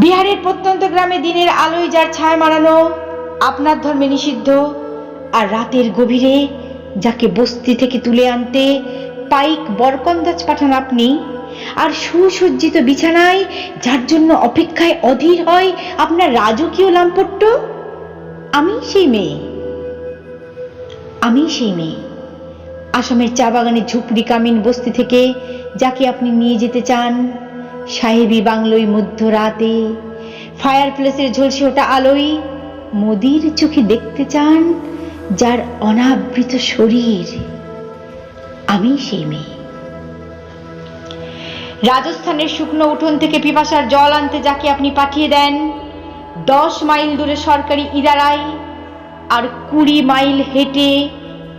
বিহারের প্রত্যন্ত গ্রামে দিনের আলোয় যার ছায়া মারানো, আপনার ধর্মে নিষিদ্ধ, আর রাতের গভীরে যাকে বস্তি থেকে তুলে আনতে পাইক বরকন্দাজ পাঠান আপনি, আর সুসজ্জিত বিছানায় যার জন্য অপেক্ষায় অধীর হয় আপনার রাজকীয় লাম্পট্য, আমি সেই মেয়ে। আমি সেই মেয়ে। আসামের চা বাগানে ঝুপড়ি কামিন বস্তি থেকে যাকে আপনি নিয়ে যেতে চান সাহেবি বাংলোয় মধ্যরাতে ফায়ার প্লেসের ঝলসে ওটা আলোয় মোদির চোখে দেখতে চান যার অনাবৃত শরীর। আমি সেই মেয়ে। রাজস্থানের শুকনো উঠোন থেকে পিপাসার জল আনতে যাকে আপনি পাঠিয়ে দেন, দশ মাইল দূরে সরকারি ইদারায় আর কুড়ি মাইল হেঁটে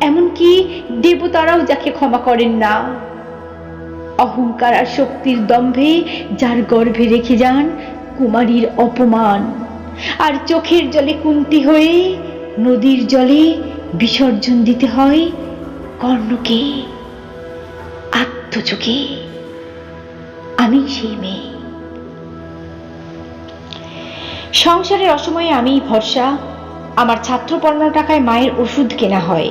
এমনকি দেবতারাও যাকে ক্ষমা করেন না। অহংকার আর শক্তির দম্ভে যার গর্ভে রেখে যান কুমারীর অপমান। আর চোখের জলে কুন্তি হয়ে নদীর জলে বিসর্জন দিতে হয় কর্ণকে। আত্মচোখে আমি সেই মেয়ে। সংসারের অসময়ে আমিই ভরসা। আমার ছাত্র পড়ানোর টাকায় মায়ের ওষুধ কেনা হয়।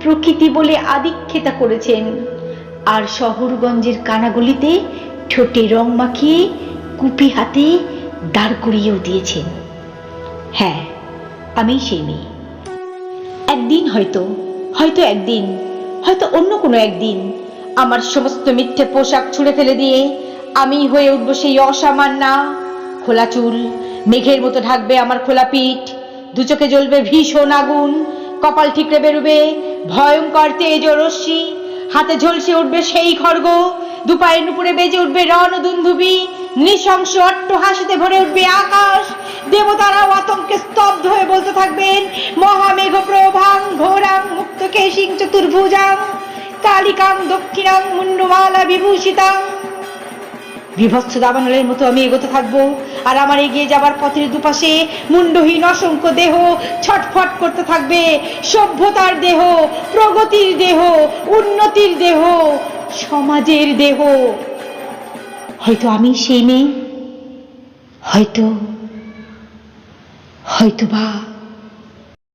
প্রকৃতি বলে আদিক্ষেতা করেছেন। আর শহরগঞ্জের কানাগলিতে ঠোঁটে রং মাখিয়ে কুপি হাতে দাঁড় করিয়েও দিয়েছেন। হ্যাঁ আমি সেই মেয়ে। একদিন হয়তো হয়তো একদিন, হয়তো অন্য কোনো একদিন আমার সমস্ত মিথ্যে পোশাক ছুঁড়ে ফেলে দিয়ে আমি হয়ে উঠবো সেই অসামান্যা খোলা চুল, মেঘের মতো ঢাকবে আমার খোলা পিঠ, দু চোখে জ্বলবে ভীষণ আগুন, কপাল ঠিকরে বেরোবে ভয়ঙ্কর তেজ রশ্মি হাতে ঝলসে উঠবে সেই খড়গ। দুপায়ের নুপুরে বেজে উঠবে রণ দুন্ধুবি। নৃশংস অট্টহাসিতে ভরে উঠবে আকাশ। দেবতারাও আতঙ্কে স্তব্ধ হয়ে বলতে থাকবেন, মহামেঘ প্রভাং ঘোরাং মুক্ত কেশিং চতুর্ভুজাং কালিকাং দক্ষিণাং মুন্ডমালা বিভূষিতাং। বিভৎস দাবানলের মতো আমি এগোতে থাকব। আর আমার এগিয়ে যাবার পথের দুপাশে মুন্ডহীন অসংখ্য দেহ ছটফট করতে থাকবে। সভ্যতার দেহ, প্রগতির দেহ, উন্নতির দেহ, সমাজের দেহ। হয়তো আমি সেই মেয়ে, হয়তো হয়তো বা